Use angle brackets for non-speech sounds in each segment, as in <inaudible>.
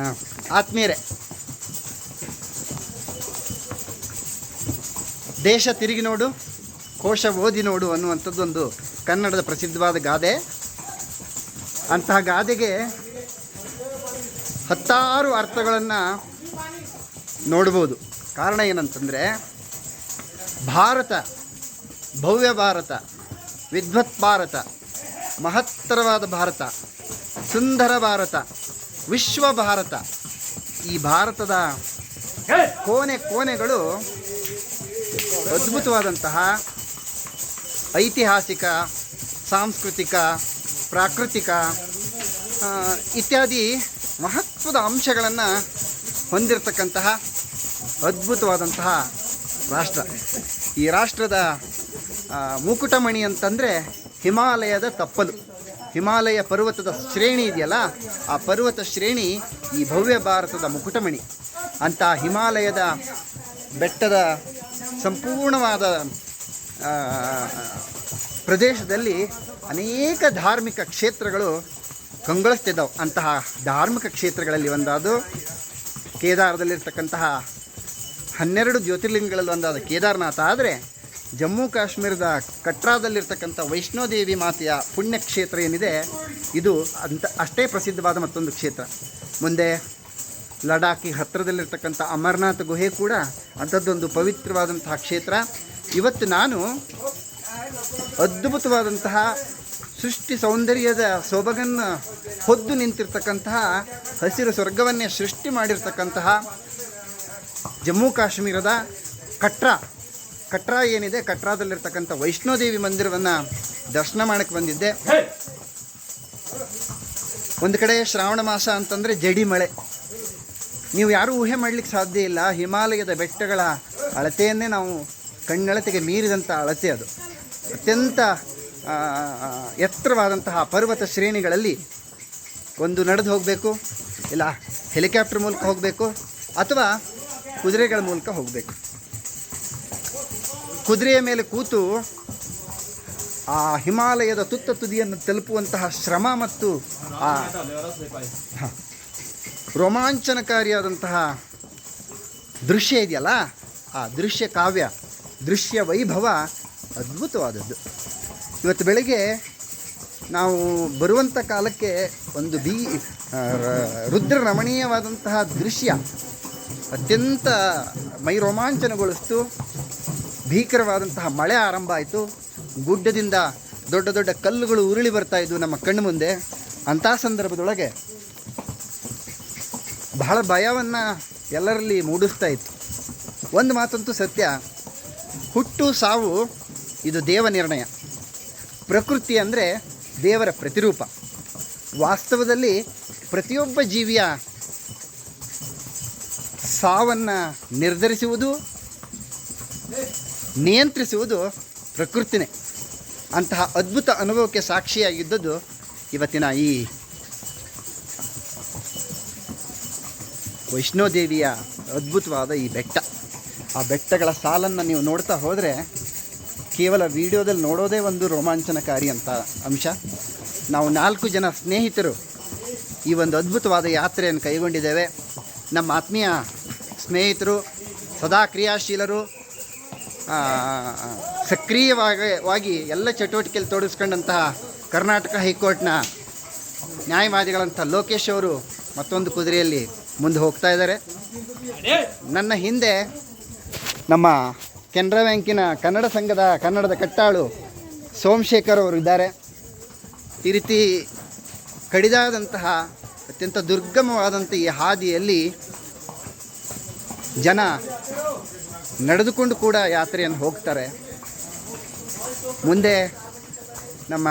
ಹಾಂ. ಆತ್ಮೀಯರೇ, ದೇಶ ತಿರುಗಿ ನೋಡು, ಕೋಶ ಓದಿ ನೋಡು ಅನ್ನುವಂಥದ್ದೊಂದು ಕನ್ನಡದ ಪ್ರಸಿದ್ಧವಾದ ಗಾದೆ. ಅಂತಹ ಗಾದೆಗೆ ಹತ್ತಾರು ಅರ್ಥಗಳನ್ನು ನೋಡ್ಬೋದು. ಕಾರಣ ಏನಂತಂದರೆ, ಭಾರತ, ಭವ್ಯ ಭಾರತ, ವಿದ್ವತ್ ಭಾರತ, ಮಹತ್ತರವಾದ ಭಾರತ, ಸುಂದರ ಭಾರತ ವಿಶ್ವ ಭಾರತ. ಈ ಭಾರತದ ಕೋಣೆ ಕೋಣೆಗಳು ಅದ್ಭುತವಾದಂತಹ ಐತಿಹಾಸಿಕ ಸಾಂಸ್ಕೃತಿಕ ಪ್ರಾಕೃತಿಕ ಇತ್ಯಾದಿ ಮಹತ್ವದ ಅಂಶಗಳನ್ನು ಹೊಂದಿರತಕ್ಕಂತಹ ಅದ್ಭುತವಾದಂತಹ ರಾಷ್ಟ್ರ. ಈ ರಾಷ್ಟ್ರದ ಮುಕುಟಮಣಿ ಅಂತಂದರೆ ಹಿಮಾಲಯದ ತಪ್ಪಲು. ಹಿಮಾಲಯ ಪರ್ವತದ ಶ್ರೇಣಿ ಇದೆಯಲ್ಲ, ಆ ಪರ್ವತ ಶ್ರೇಣಿ ಈ ಭವ್ಯ ಭಾರತದ ಮುಕುಟಮಣಿ. ಅಂತ ಹಿಮಾಲಯದ ಬೆಟ್ಟದ ಸಂಪೂರ್ಣವಾದ ಪ್ರದೇಶದಲ್ಲಿ ಅನೇಕ ಧಾರ್ಮಿಕ ಕ್ಷೇತ್ರಗಳು ಕಂಗೊಳಿಸ್ತಿದ್ದವು. ಅಂತಹ ಧಾರ್ಮಿಕ ಕ್ಷೇತ್ರಗಳಲ್ಲಿ ಒಂದಾದು ಕೇದಾರದಲ್ಲಿರ್ತಕ್ಕಂತಹ ಹನ್ನೆರಡು ಜ್ಯೋತಿರ್ಲಿಂಗಗಳಲ್ಲಿ ಒಂದಾದ ಕೇದಾರನಾಥ. ಆದರೆ ಜಮ್ಮು ಕಾಶ್ಮೀರದ ಕಟ್ರಾದಲ್ಲಿರ್ತಕ್ಕಂಥ ವೈಷ್ಣೋದೇವಿ ಮಾತೆಯ ಪುಣ್ಯಕ್ಷೇತ್ರ ಏನಿದೆ, ಇದು ಅಂತ ಅಷ್ಟೇ ಪ್ರಸಿದ್ಧವಾದ ಮತ್ತೊಂದು ಕ್ಷೇತ್ರ. ಮುಂದೆ ಲಡಾಖಿ ಹತ್ತಿರದಲ್ಲಿರ್ತಕ್ಕಂಥ ಅಮರನಾಥ ಗುಹೆ ಕೂಡ ಅಂಥದ್ದೊಂದು ಪವಿತ್ರವಾದಂತಹ ಕ್ಷೇತ್ರ. ಇವತ್ತು ನಾನು ಅದ್ಭುತವಾದಂತಹ ಸೃಷ್ಟಿ ಸೌಂದರ್ಯದ ಸೊಬಗನ್ನು ಹೊದ್ದು ನಿಂತಿರ್ತಕ್ಕಂತಹ ಹಸಿರು ಸ್ವರ್ಗವನ್ನೇ ಸೃಷ್ಟಿ ಮಾಡಿರ್ತಕ್ಕಂತಹ ಜಮ್ಮು ಕಾಶ್ಮೀರದ ಕಟ್ರಾ. ಕಟ್ರಾ ಏನಿದೆ ಕಟ್ರಾದಲ್ಲಿರ್ತಕ್ಕಂಥ ವೈಷ್ಣೋದೇವಿ ಮಂದಿರವನ್ನು ದರ್ಶನ ಮಾಡಕ್ಕೆ ಬಂದಿದ್ದೆ. ಒಂದು ಕಡೆ ಶ್ರಾವಣ ಮಾಸ ಅಂತಂದರೆ ಜಡಿ ಮಳೆ. ನೀವು ಯಾರೂ ಊಹೆ ಮಾಡಲಿಕ್ಕೆ ಸಾಧ್ಯ ಇಲ್ಲ. ಹಿಮಾಲಯದ ಬೆಟ್ಟಗಳ ಅಳತೆಯನ್ನೇ ನಾವು ಕಣ್ಣಳತೆಗೆ ಮೀರಿದಂಥ ಅಳತೆ ಅದು. ಅತ್ಯಂತ ಎತ್ತರವಾದಂತಹ ಪರ್ವತ ಶ್ರೇಣಿಗಳಲ್ಲಿ ಒಂದು ನಡೆದು ಹೋಗಬೇಕು ಇಲ್ಲ ಹೆಲಿಕಾಪ್ಟರ್ ಮೂಲಕ ಹೋಗಬೇಕು ಅಥವಾ ಕುದುರೆಗಳ ಮೂಲಕ ಹೋಗಬೇಕು. ಕುದುರೆಯ ಮೇಲೆ ಕೂತು ಆ ಹಿಮಾಲಯದ ತುತ್ತ ತುದಿಯನ್ನು ತಲುಪುವಂತಹ ಶ್ರಮ ಮತ್ತು ಆ ರೋಮಾಂಚನಕಾರಿಯಾದಂತಹ ದೃಶ್ಯ ಇದೆಯಲ್ಲ, ಆ ದೃಶ್ಯ ಕಾವ್ಯ, ದೃಶ್ಯ ವೈಭವ ಅದ್ಭುತವಾದದ್ದು. ಇವತ್ತು ಬೆಳಿಗ್ಗೆ ನಾವು ಬರುವಂಥ ಕಾಲಕ್ಕೆ ಒಂದು ಬಿ ರುದ್ರ ರಮಣೀಯವಾದಂತಹ ದೃಶ್ಯ ಅತ್ಯಂತ ಮೈ ರೋಮಾಂಚನಗೊಳಿಸ್ತು ಭೀಕರವಾದಂತಹ ಮಳೆ ಆರಂಭ ಆಯಿತು. ಗುಡ್ಡದಿಂದ ದೊಡ್ಡ ದೊಡ್ಡ ಕಲ್ಲುಗಳು ಉರುಳಿ ಬರ್ತಾ ಇದ್ವು ನಮ್ಮ ಕಣ್ಣು ಮುಂದೆ. ಅಂಥ ಸಂದರ್ಭದೊಳಗೆ ಬಹಳ ಭಯವನ್ನು ಎಲ್ಲರಲ್ಲಿ ಮೂಡಿಸ್ತಾ ಇತ್ತು. ಒಂದು ಮಾತಂತೂ ಸತ್ಯ. ಹುಟ್ಟು ಸಾವು ಇದು ದೇವ ನಿರ್ಣಯ. ಪ್ರಕೃತಿ ಅಂದರೆ ದೇವರ ಪ್ರತಿರೂಪ. ವಾಸ್ತವದಲ್ಲಿ ಪ್ರತಿಯೊಬ್ಬ ಜೀವಿಯ ಸಾವನ್ನು ನಿರ್ಧರಿಸುವುದು ನಿಯಂತ್ರಿಸುವುದು ಪ್ರಕೃತಿನೇ. ಅಂತಹ ಅದ್ಭುತ ಅನುಭವಕ್ಕೆ ಸಾಕ್ಷಿಯಾಗಿದ್ದದ್ದು ಇವತ್ತಿನ ಈ ವೈಷ್ಣೋದೇವಿಯ ಅದ್ಭುತವಾದ ಈ ಬೆಟ್ಟ. ಆ ಬೆಟ್ಟಗಳ ಸಾಲನ್ನು ನೀವು ನೋಡ್ತಾ ಹೋದರೆ ಕೇವಲ ವಿಡಿಯೋದಲ್ಲಿ ನೋಡೋದೇ ಒಂದು ರೋಮಾಂಚನಕಾರಿ ಅಂತ ಅಂಶ. ನಾವು ನಾಲ್ಕು ಜನ ಸ್ನೇಹಿತರು ಈ ಒಂದು ಅದ್ಭುತವಾದ ಯಾತ್ರೆಯನ್ನು ಕೈಗೊಂಡಿದ್ದೇವೆ. ನಮ್ಮ ಆತ್ಮೀಯ ಸ್ನೇಹಿತರು, ಸದಾ ಕ್ರಿಯಾಶೀಲರು ಸಕ್ರಿಯವಾಗಿ ಎಲ್ಲ ಚಟುವಟಿಕೆಯಲ್ಲಿ ತೊಡಗಿಸ್ಕೊಂಡಂತಹ ಕರ್ನಾಟಕ ಹೈಕೋರ್ಟ್ನ ನ್ಯಾಯವಾದಿಗಳಂಥ ಲೋಕೇಶ್ ಅವರು ಮತ್ತೊಂದು ಕುದುರೆಯಲ್ಲಿ ಮುಂದೆ ಹೋಗ್ತಾ ಇದ್ದಾರೆ. ನನ್ನ ಹಿಂದೆ ನಮ್ಮ ಕೆನರಾ ಬ್ಯಾಂಕಿನ ಕನ್ನಡ ಸಂಘದ ಕನ್ನಡದ ಕಟ್ಟಾಳು ಸೋಮಶೇಖರ್ ಅವರು ಇದ್ದಾರೆ. ಈ ರೀತಿ ಕಡಿದಾದಂತಹ ಅತ್ಯಂತ ದುರ್ಗಮವಾದಂಥ ಈ ಹಾದಿಯಲ್ಲಿ ಜನ ನಡೆದುಕೊಂಡು ಕೂಡ ಯಾತ್ರೆಯನ್ನು ಹೋಗ್ತಾರೆ ಮುಂದೆ ನಮ್ಮ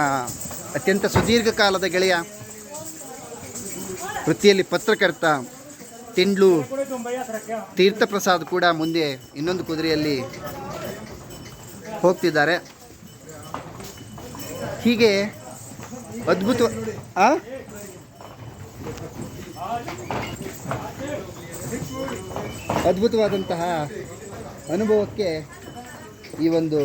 ಅತ್ಯಂತ ಸುದೀರ್ಘ ಕಾಲದ ಗೆಳೆಯ ವೃತ್ತಿಯಲ್ಲಿ ಪತ್ರಕರ್ತ ತಿಂಡ್ಲು ತೀರ್ಥಪ್ರಸಾದ್ ಕೂಡ ಮುಂದೆ ಇನ್ನೊಂದು ಕುದುರೆಯಲ್ಲಿ ಹೋಗ್ತಿದ್ದಾರೆ ಹೀಗೆ ಅದ್ಭುತ? ಅದ್ಭುತವಾದಂತಹ ಅನುಭವಕ್ಕೆ ಈ ಒಂದು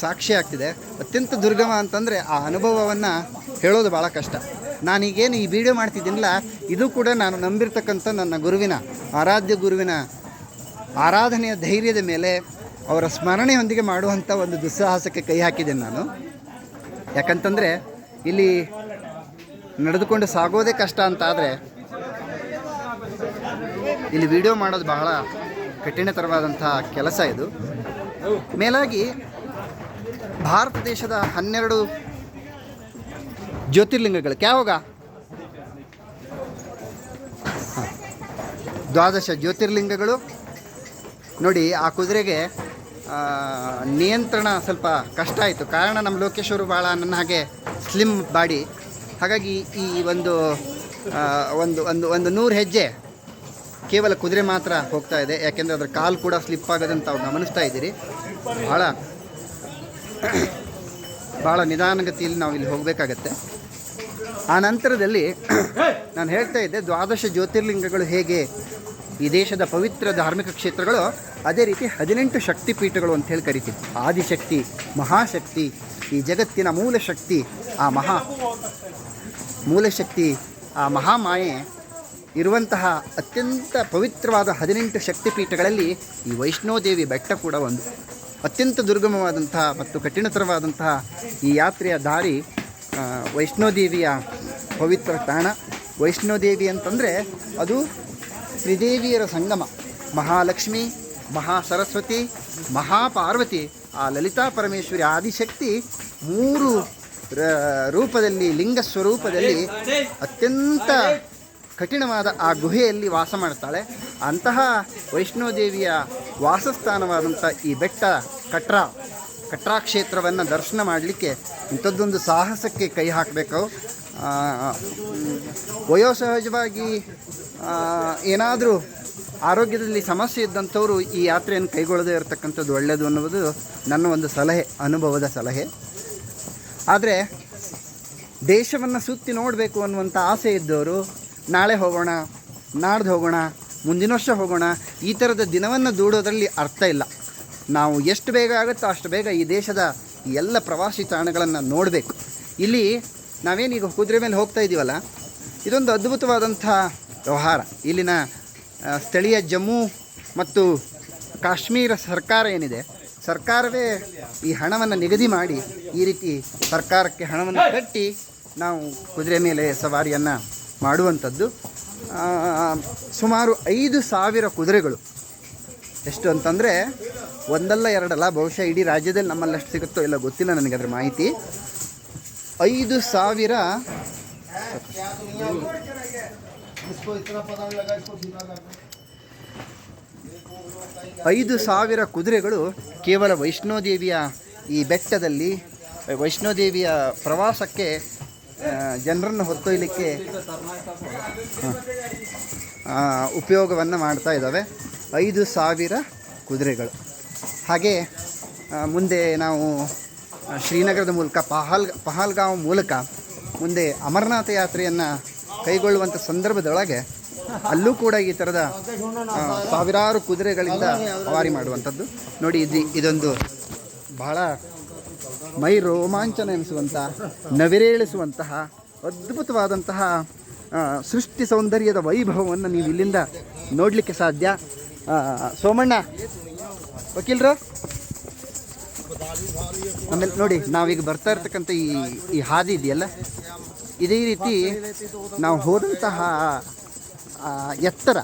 ಸಾಕ್ಷಿ ಆಗ್ತಿದೆ. ಅತ್ಯಂತ ದುರ್ಗಮ ಅಂತಂದರೆ ಆ ಅನುಭವವನ್ನು ಹೇಳೋದು ಭಾಳ ಕಷ್ಟ. ನಾನೀಗೇನು ಈ ವಿಡಿಯೋ ಮಾಡ್ತಿದ್ದೀನಲ್ಲ ಇದು ಕೂಡ ನಾನು ನಂಬಿರ್ತಕ್ಕಂಥ ನನ್ನ ಗುರುವಿನ ಆರಾಧ್ಯ ಗುರುವಿನ ಆರಾಧನೆಯ ಧೈರ್ಯದ ಮೇಲೆ ಅವರ ಸ್ಮರಣೆಯೊಂದಿಗೆ ಮಾಡುವಂಥ ಒಂದು ದುಸ್ಸಾಹಸಕ್ಕೆ ಕೈ ಹಾಕಿದ್ದೇನೆ ನಾನು. ಯಾಕಂತಂದರೆ ಇಲ್ಲಿ ನಡೆದುಕೊಂಡು ಸಾಗೋದೇ ಕಷ್ಟ ಅಂತ ಆದರೆ ಇಲ್ಲಿ ವಿಡಿಯೋ ಮಾಡೋದು ಬಹಳ ಕಠಿಣತರವಾದಂಥ ಕೆಲಸ ಇದು. ಮೇಲಾಗಿ ಭಾರತ ದೇಶದ ಹನ್ನೆರಡು ಜ್ಯೋತಿರ್ಲಿಂಗಗಳು. ಕ್ಯಾವಾಗ. ದ್ವಾದಶ ಜ್ಯೋತಿರ್ಲಿಂಗಗಳು. ನೋಡಿ, ಆ ಕುದುರೆಗೆ ನಿಯಂತ್ರಣ ಸ್ವಲ್ಪ ಕಷ್ಟ ಆಯಿತು. ಕಾರಣ ನಮ್ಮ ಲೋಕೇಶ್ವರು ಭಾಳ ನನ್ನ ಹಾಗೆ ಸ್ಲಿಮ್ ಬಾಡಿ. ಹಾಗಾಗಿ ಈ ಒಂದು ಒಂದು ಒಂದು ಒಂದು ನೂರು ಹೆಜ್ಜೆ ಕೇವಲ ಕುದುರೆ ಮಾತ್ರ ಹೋಗ್ತಾ ಇದೆ. ಯಾಕೆಂದರೆ ಅದರ ಕಾಲು ಕೂಡ ಸ್ಲಿಪ್ ಆಗೋದಂತ ತಾವು ಗಮನಿಸ್ತಾ ಇದ್ದೀರಿ. ಭಾಳ ಭಾಳ ನಿಧಾನಗತಿಯಲ್ಲಿ ನಾವು ಇಲ್ಲಿ ಹೋಗಬೇಕಾಗತ್ತೆ. ಆ ನಂತರದಲ್ಲಿ <coughs> ನಾನು ಹೇಳ್ತಾ ಇದ್ದೆ ದ್ವಾದಶ ಜ್ಯೋತಿರ್ಲಿಂಗಗಳು ಹೇಗೆ ಈ ದೇಶದ ಪವಿತ್ರ ಧಾರ್ಮಿಕ ಕ್ಷೇತ್ರಗಳು ಅದೇ ರೀತಿ ಹದಿನೆಂಟು ಶಕ್ತಿಪೀಠಗಳು ಅಂತ ಹೇಳಿ ಕರಿತೀವಿ. ಆದಿಶಕ್ತಿ, ಮಹಾಶಕ್ತಿ, ಈ ಜಗತ್ತಿನ ಮೂಲ ಶಕ್ತಿ ಆ ಮಹಾ ಮೂಲಶಕ್ತಿ, ಆ ಮಹಾಮಾಯೆ ಇರುವಂತಹ ಅತ್ಯಂತ ಪವಿತ್ರವಾದ ಹದಿನೆಂಟು ಶಕ್ತಿಪೀಠಗಳಲ್ಲಿ ಈ ವೈಷ್ಣೋದೇವಿ ಬೆಟ್ಟ ಕೂಡ ಒಂದು. ಅತ್ಯಂತ ದುರ್ಗಮವಾದಂತಹ ಮತ್ತು ಕಠಿಣತರವಾದಂತಹ ಈ ಯಾತ್ರೆಯ ದಾರಿ ವೈಷ್ಣೋದೇವಿಯ ಪವಿತ್ರ ತಾಣ. ವೈಷ್ಣೋದೇವಿ ಅಂತಂದರೆ ಅದು ತ್ರಿದೇವಿಯರ ಸಂಗಮ, ಮಹಾಲಕ್ಷ್ಮಿ ಮಹಾ ಸರಸ್ವತಿ ಮಹಾಪಾರ್ವತಿ, ಆ ಲಲಿತಾ ಪರಮೇಶ್ವರಿ ಆದಿಶಕ್ತಿ ಮೂರು ರೂಪದಲ್ಲಿ, ಲಿಂಗ ಸ್ವರೂಪದಲ್ಲಿ ಅತ್ಯಂತ ಕಠಿಣವಾದ ಆ ಗುಹೆಯಲ್ಲಿ ವಾಸ ಮಾಡ್ತಾಳೆ ಅಂತಹ ವೈಷ್ಣೋದೇವಿಯ ವಾಸಸ್ಥಾನವಾದಂಥ ಈ ಬೆಟ್ಟ ಕಟ್ರಾ ಕಟ್ರಾ ಕ್ಷೇತ್ರವನ್ನು ದರ್ಶನ ಮಾಡಲಿಕ್ಕೆ ಇಂಥದ್ದೊಂದು ಸಾಹಸಕ್ಕೆ ಕೈ ಹಾಕಬೇಕು. ವಯೋಸಹಜವಾಗಿ ಏನಾದರೂ ಆರೋಗ್ಯದಲ್ಲಿ ಸಮಸ್ಯೆ ಇದ್ದಂಥವರು ಈ ಯಾತ್ರೆಯನ್ನು ಕೈಗೊಳ್ಳದೇ ಇರತಕ್ಕಂಥದ್ದು ಒಳ್ಳೆಯದು ಅನ್ನುವುದು ನನ್ನ ಒಂದು ಸಲಹೆ, ಅನುಭವದ ಸಲಹೆ. ಆದರೆ ದೇಶವನ್ನು ಸುತ್ತಿ ನೋಡಬೇಕು ಅನ್ನುವಂಥ ಆಸೆ ಇದ್ದವರು, ನಾಳೆ ಹೋಗೋಣ, ನಾಡ್ದು ಹೋಗೋಣ, ಮುಂದಿನ ವರ್ಷ ಹೋಗೋಣ, ಈ ಥರದ ದಿನವನ್ನು ದೂಡೋದರಲ್ಲಿ ಅರ್ಥ ಇಲ್ಲ. ನಾವು ಎಷ್ಟು ಬೇಗ ಆಗುತ್ತೋ ಅಷ್ಟು ಬೇಗ ಈ ದೇಶದ ಎಲ್ಲ ಪ್ರವಾಸಿ ತಾಣಗಳನ್ನು ನೋಡಬೇಕು. ಇಲ್ಲಿ ನಾವೇನೀಗ ಕುದುರೆ ಮೇಲೆ ಹೋಗ್ತಾ ಇದ್ದೀವಲ್ಲ ಇದೊಂದು ಅದ್ಭುತವಾದಂಥ ವ್ಯವಹಾರ. ಇಲ್ಲಿನ ಸ್ಥಳೀಯ ಜಮ್ಮು ಮತ್ತು ಕಾಶ್ಮೀರ ಸರ್ಕಾರ ಏನಿದೆ, ಸರ್ಕಾರವೇ ಈ ಹಣವನ್ನು ನಿಗದಿ ಮಾಡಿ, ಈ ರೀತಿ ಸರ್ಕಾರಕ್ಕೆ ಹಣವನ್ನು ಕಟ್ಟಿ ನಾವು ಕುದುರೆ ಮೇಲೆ ಸವಾರಿಯನ್ನು ಮಾಡುವಂಥದ್ದು. ಸುಮಾರು ಐದು ಸಾವಿರ ಕುದುರೆಗಳು. ಎಷ್ಟು ಅಂತಂದರೆ, ಒಂದಲ್ಲ ಎರಡಲ್ಲ, ಬಹುಶಃ ಇಡೀ ರಾಜ್ಯದಲ್ಲಿ ನಮ್ಮಲ್ಲಿ ಎಷ್ಟು ಸಿಗುತ್ತೋ ಇಲ್ಲ ಗೊತ್ತಿಲ್ಲ ನನಗೆ ಅದರ ಮಾಹಿತಿ. ಐದು ಸಾವಿರ ಐದು ಸಾವಿರ ಕುದುರೆಗಳು ಕೇವಲ ವೈಷ್ಣೋದೇವಿಯ ಈ ಬೆಟ್ಟದಲ್ಲಿ, ವೈಷ್ಣೋದೇವಿಯ ಪ್ರವಾಸಕ್ಕೆ ಜನರನ್ನು ಹೊತ್ತೊಯ್ಯಲಿಕ್ಕೆ ಉಪಯೋಗವನ್ನು ಮಾಡ್ತಾ ಇದ್ದಾವೆ. ಐದು ಸಾವಿರ ಕುದುರೆಗಳು. ಹಾಗೆ ಮುಂದೆ ನಾವು ಶ್ರೀನಗರದ ಮೂಲಕ ಪಹಲ್, ಪಹಲ್ಗಾಂವ್ ಮೂಲಕ ಮುಂದೆ ಅಮರನಾಥ ಯಾತ್ರೆಯನ್ನು ಕೈಗೊಳ್ಳುವಂಥ ಸಂದರ್ಭದೊಳಗೆ ಅಲ್ಲೂ ಕೂಡ ಈ ಥರದ ಸಾವಿರಾರು ಕುದುರೆಗಳಿಂದ ಸವಾರಿ ಮಾಡುವಂಥದ್ದು. ನೋಡಿ, ಇದು ಇದೊಂದು ಬಹಳ ಮೈ ರೋಮಾಂಚನ ಎನಿಸುವಂಥ ನವಿರೇಳಿಸುವಂತಹ, ಅದ್ಭುತವಾದಂತಹ ಸೃಷ್ಟಿ ಸೌಂದರ್ಯದ ವೈಭವವನ್ನು ನೀವು ಇಲ್ಲಿಂದ ನೋಡಲಿಕ್ಕೆ ಸಾಧ್ಯ. ಸೋಮಣ್ಣ, ವಕೀಲ್ರ? ಆಮೇಲೆ ನೋಡಿ, ನಾವೀಗ ಬರ್ತಾ ಇರ್ತಕ್ಕಂಥ ಈ ಈ ಹಾದಿ ಇದೆಯಲ್ಲ? ಇದೇ ರೀತಿ ನಾವು ಹೋದಂತಹ ಎತ್ತರ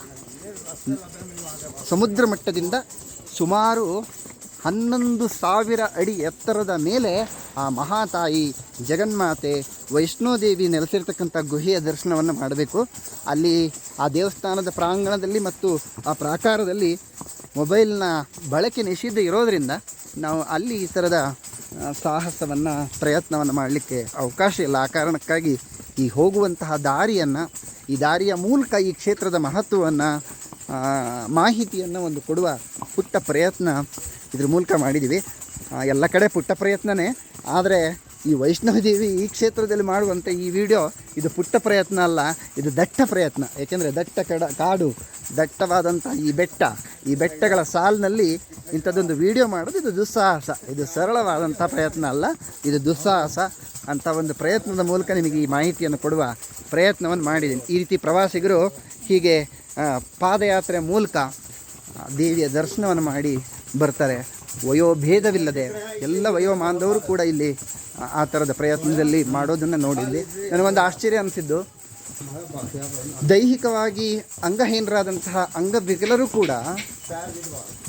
ಸಮುದ್ರ ಮಟ್ಟದಿಂದ ಸುಮಾರು ಹನ್ನೊಂದು ಸಾವಿರ ಅಡಿ ಎತ್ತರದ ಮೇಲೆ ಆ ಮಹಾತಾಯಿ ಜಗನ್ಮಾತೆ ವೈಷ್ಣೋದೇವಿ ನೆಲೆಸಿರ್ತಕ್ಕಂಥ ಗುಹೆಯ ದರ್ಶನವನ್ನು ಮಾಡಬೇಕು. ಅಲ್ಲಿ ಆ ದೇವಸ್ಥಾನದ ಪ್ರಾಂಗಣದಲ್ಲಿ ಮತ್ತು ಆ ಪ್ರಾಕಾರದಲ್ಲಿ ಮೊಬೈಲ್ನ ಬಳಕೆ ನಿಷಿದ್ಧ ಇರೋದರಿಂದ ನಾವು ಅಲ್ಲಿ ಈ ಥರದ ಸಾಹಸವನ್ನು, ಪ್ರಯತ್ನವನ್ನು ಮಾಡಲಿಕ್ಕೆ ಅವಕಾಶ ಇಲ್ಲ. ಆ ಕಾರಣಕ್ಕಾಗಿ ಈ ಹೋಗುವಂತಹ ದಾರಿಯನ್ನು, ಈ ದಾರಿಯ ಮೂಲಕ ಈ ಕ್ಷೇತ್ರದ ಮಹತ್ವವನ್ನು ಮಾಹಿತಿಯನ್ನು ಒಂದು ಕೊಡುವ ಪುಟ್ಟ ಪ್ರಯತ್ನ ಇದ್ರ ಮೂಲಕ ಮಾಡಿದ್ದೀವಿ ಎಲ್ಲ ಕಡೆ ಪುಟ್ಟ ಪ್ರಯತ್ನವೇ ಆದರೆ ಈ ವೈಷ್ಣವದೇವಿ ಈ ಕ್ಷೇತ್ರದಲ್ಲಿ ಮಾಡುವಂಥ ಈ ವಿಡಿಯೋ ಇದು ಪುಟ್ಟ ಪ್ರಯತ್ನ ಅಲ್ಲ, ಇದು ದಟ್ಟ ಪ್ರಯತ್ನ. ಏಕೆಂದರೆ ದಟ್ಟ ಕಡ ಕಾಡು ದಟ್ಟವಾದಂಥ ಈ ಬೆಟ್ಟ, ಈ ಬೆಟ್ಟಗಳ ಸಾಲಿನಲ್ಲಿ ಇಂಥದ್ದೊಂದು ವಿಡಿಯೋ ಮಾಡೋದು ಇದು ದುಸ್ಸಾಹಸ. ಇದು ಸರಳವಾದಂಥ ಪ್ರಯತ್ನ ಅಲ್ಲ, ಇದು ದುಸ್ಸಾಹಸ ಅಂತ ಒಂದು ಪ್ರಯತ್ನದ ಮೂಲಕ ನಿಮಗೆ ಈ ಮಾಹಿತಿಯನ್ನು ಕೊಡುವ ಪ್ರಯತ್ನವನ್ನು ಮಾಡಿದ್ದೀನಿ. ಈ ರೀತಿ ಪ್ರವಾಸಿಗರು ಹೀಗೆ ಪಾದಯಾತ್ರೆ ಮೂಲಕ ದೇವಿಯ ದರ್ಶನವನ್ನು ಮಾಡಿ ಬರ್ತಾರೆ. ವಯೋಭೇದವಿಲ್ಲದೆ ಎಲ್ಲ ವಯೋಮಾನದವರು ಕೂಡ ಇಲ್ಲಿ ಆ- ಥರದ ಪ್ರಯತ್ನದಲ್ಲಿ ಮಾಡೋದನ್ನು ನೋಡಿದ್ವಿ. ನನಗೊಂದು ಆಶ್ಚರ್ಯ ಅನಿಸಿದ್ದು. ದೈಹಿಕವಾಗಿ ಅಂಗಹೀನರಾದಂತಹ ಅಂಗವಿಕಲರು ಕೂಡ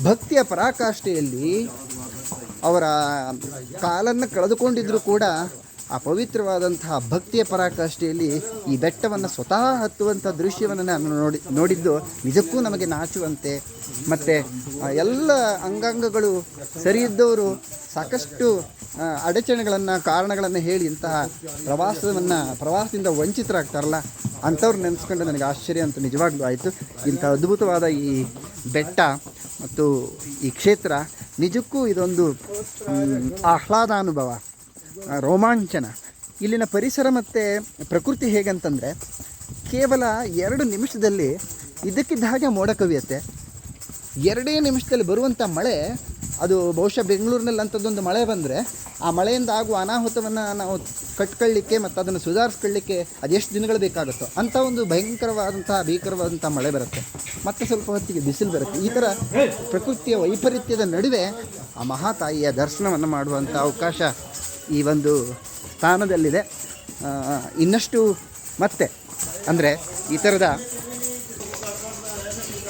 ಭಕ್ತಿಯ ಪರಾಕಾಷ್ಠೆಯಲ್ಲಿ ಅವರ ಕಾಲನ್ನು ಕಳೆದುಕೊಂಡಿದ್ರು ಕೂಡ ಆ ಪವಿತ್ರವಾದಂತಹ ಭಕ್ತಿಯ ಪರಾಕಾಷ್ಠೆಯಲ್ಲಿ ಈ ಬೆಟ್ಟವನ್ನು ಸ್ವತಃ ಹತ್ತುವಂಥ ದೃಶ್ಯವನ್ನು ನಾನು ನೋಡಿ ನೋಡಿದ್ದು ನಿಜಕ್ಕೂ ನಮಗೆ ನಾಚುವಂತೆ. ಮತ್ತು ಎಲ್ಲ ಅಂಗಾಂಗಗಳು ಸರಿಯಿದ್ದವರು ಸಾಕಷ್ಟು ಅಡಚಣೆಗಳನ್ನು ಕಾರಣಗಳನ್ನು ಹೇಳಿ ಇಂತಹ ಪ್ರವಾಸವನ್ನು ಪ್ರವಾಸದಿಂದ ವಂಚಿತರಾಗ್ತಾರಲ್ಲ ಅಂಥವ್ರು ನೆನೆಸ್ಕೊಂಡು ನನಗೆ ಆಶ್ಚರ್ಯ ಅಂತ ನಿಜವಾಗ್ಲೂ ಆಯಿತು. ಇಂಥ ಅದ್ಭುತವಾದ ಈ ಬೆಟ್ಟ ಮತ್ತು ಈ ಕ್ಷೇತ್ರ ನಿಜಕ್ಕೂ ಇದೊಂದು ಆಹ್ಲಾದ ಆ, ರೋಮಾಂಚನ. ಇಲ್ಲಿನ ಪರಿಸರ ಮತ್ತು ಪ್ರಕೃತಿ ಹೇಗಂತಂದರೆ ಕೇವಲ ಎರಡು ನಿಮಿಷದಲ್ಲಿ ಇದಕ್ಕಿದ್ದ ಹಾಗೆ ಮೋಡ ಕವಿಯತ್ತೆ. ಎರಡೇ ನಿಮಿಷದಲ್ಲಿ ಬರುವಂಥ ಮಳೆ, ಅದು ಬಹುಶಃ ಬೆಂಗಳೂರಿನಲ್ಲಿ ಅಂಥದ್ದೊಂದು ಮಳೆ ಬಂದರೆ ಆ ಮಳೆಯಿಂದ ಆಗುವ ಅನಾಹುತವನ್ನು ನಾವು ಕಟ್ಕೊಳ್ಳಿಕ್ಕೆ ಮತ್ತು ಅದನ್ನು ಸುಧಾರಿಸ್ಕೊಳ್ಳಿಕ್ಕೆ ಅದೆಷ್ಟು ದಿನಗಳು ಬೇಕಾಗುತ್ತೋ ಅಂಥ ಒಂದು ಭಯಂಕರವಾದಂಥ ಭೀಕರವಾದಂಥ ಮಳೆ ಬರುತ್ತೆ. ಮತ್ತೆ ಸ್ವಲ್ಪ ಹೊತ್ತಿಗೆ ಬಿಸಿಲು ಬರುತ್ತೆ. ಈ ಥರ ಪ್ರಕೃತಿಯ ವೈಪರೀತ್ಯದ ನಡುವೆ ಆ ಮಹಾತಾಯಿಯ ದರ್ಶನವನ್ನು ಮಾಡುವಂಥ ಅವಕಾಶ ಈ ಒಂದು ಸ್ಥಾನದಲ್ಲಿದೆ. ಇನ್ನಷ್ಟು ಮತ್ತೆ ಅಂದರೆ ಈ ಥರದ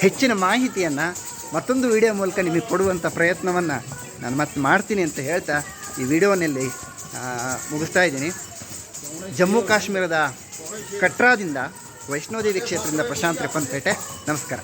ಹೆಚ್ಚಿನ ಮಾಹಿತಿಯನ್ನು ಮತ್ತೊಂದು ವಿಡಿಯೋ ಮೂಲಕ ನಿಮಗೆ ಕೊಡುವಂಥ ಪ್ರಯತ್ನವನ್ನು ನಾನು ಮತ್ತೆ ಮಾಡ್ತೀನಿ ಅಂತ ಹೇಳ್ತಾ ಈ ವಿಡಿಯೋನಲ್ಲಿ ಮುಗಿಸ್ತಾ ಇದ್ದೀನಿ. ಜಮ್ಮು ಕಾಶ್ಮೀರದ ಕಟ್ರಾದಿಂದ ವೈಷ್ಣೋದೇವಿ ಕ್ಷೇತ್ರದಿಂದ ಪ್ರಶಾಂತ್ ರೆಪ್ಪನ್ಪೇಟೆ, ನಮಸ್ಕಾರ.